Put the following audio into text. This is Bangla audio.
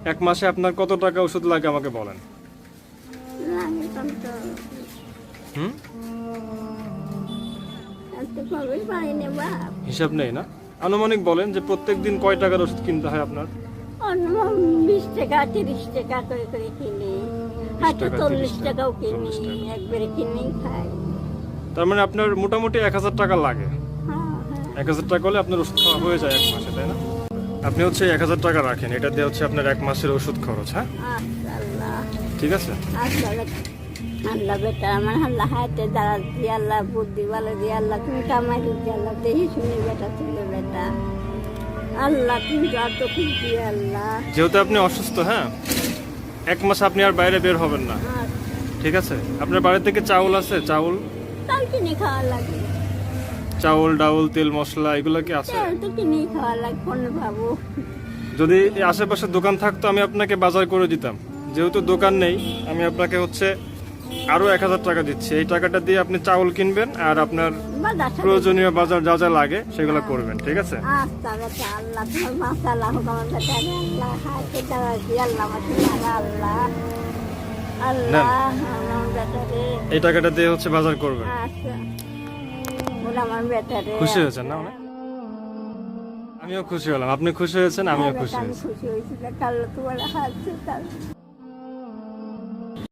এক মাসে আপনার কত টাকা ওষুধ লাগে আমাকে বলেন? হুম? হিসাব নেই না? আনুমানিক বলেন যে প্রত্যেক দিন কয় টাকার ওষুধ কিনতে হয় আপনার? বিশ টাকা তিরিশ টাকা করে করে কিনি। হয়তো চল্লিশ টাকাও কিনি একবারে কিনেই খাই। তার মানে আপনার মোটামুটি এক হাজার টাকা লাগে। হ্যাঁ হ্যাঁ। এক হাজার টাকা হলে আপনার ওষুধ খাওয়া হয়ে যায় এক মাসে তাই না? আপনি হচ্ছে এক হাজার টাকা রাখেন। এটা দিয়ে হচ্ছে আপনার এক মাসের ওষুধ খরচ হ্যাঁ? ঠিক আছে? আল্লাহ বেটা আমার আল্লাহ হাতে দাঁড়া দিয়ে আল্লাহ বুদ্ধি ভালো দিয়ে আল্লাহ তুমি কামাই দিয়ে আল্লাহ দেখি শুনি বেটা ছিল বেটা। আল্লাহ তুমি যত খুশি আল্লাহ। যেহেতু আপনি অসুস্থ হ্যাঁ? এক মাস আপনি আর বাইরে বের হবেন না। ঠিক আছে? আপনার বাড়ি থেকে চাউল আছে? চাউল কিনে খাওয়া লাগে। চাউল ডাউল তেল মশলা এগুলো কি আছে? তো কিনেই খাওয়া লাগে কোন ভাবো। যদি আশেপাশে দোকান থাকতো আমি আপনাকে বাজার করে দিতাম। যেহেতু দোকান নেই আমি আপনাকে হচ্ছে আরও এক হাজার টাকা দিচ্ছি। এই টাকাটা দিয়ে আপনি চাউল কিনবেন আর আপনার প্রয়োজনীয় বাজার যা যা লাগে সেগুলো করবেন ঠিক আছে? আচ্ছা বেটা রে। এই টাকাটা দিয়ে হচ্ছে বাজার করবেন। আমার খুশি হয়েছেন না অনেক আমিও খুশি হলাম। আপনি খুশি হয়েছেন আমিও হ্যাঁ, খুশি হয়েছি। খুশি হয়েছি। কাল তোমার হাত